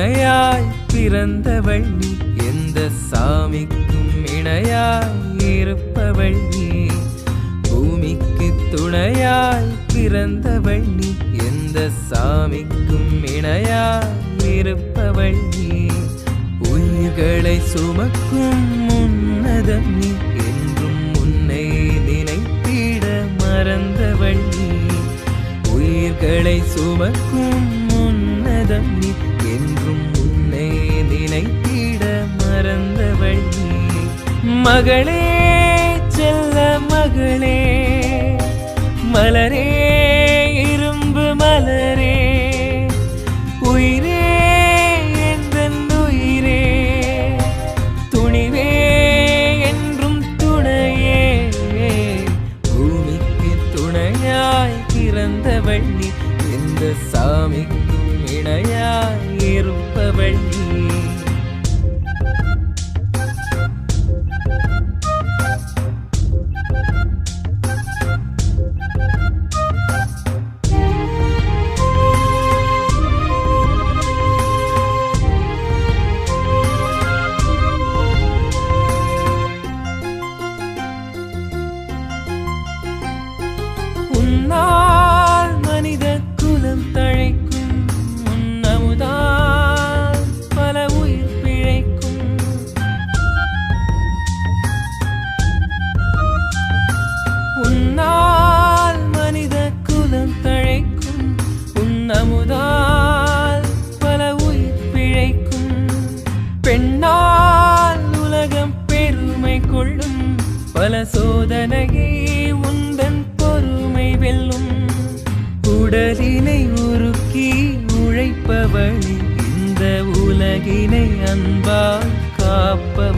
துணையாய் பிறந்தவள் நீ. எந்த சாமிக்கும் இணையாய் இருப்பவள் நீ. பூமிக்கு துணையாய் பிறந்தவள் நீ. எந்த சாமிக்கும் இணையாய் இருப்பவள் நீ. உயிர்களை சுமக்கும் உன்னதம் நீ. என்றும் உன்னை நினைத்திட மறந்தவள் நீ. உயிர்களை சுமக்கும் உன்னதம் நீ. நினைத்திட மறந்தவள் மகளே செல்ல மகளே மலரே இரும்பு மலரே உயிரே எந்தன் உயிரே துணிவே என்றும் துணையே. பூமிக்கு துணையாய் பிறந்தவள் நீ. எந்த சாமிக்கும் இணையாய் இருப்பவள் பெண்ணால் உலகம் பெருமை கொள்ளும். பல சோதனையை உந்தன் பொறுமை வெல்லும். உடலினை உருக்கி உழைப்பவள் இந்த உலகினை அன்பால் காப்ப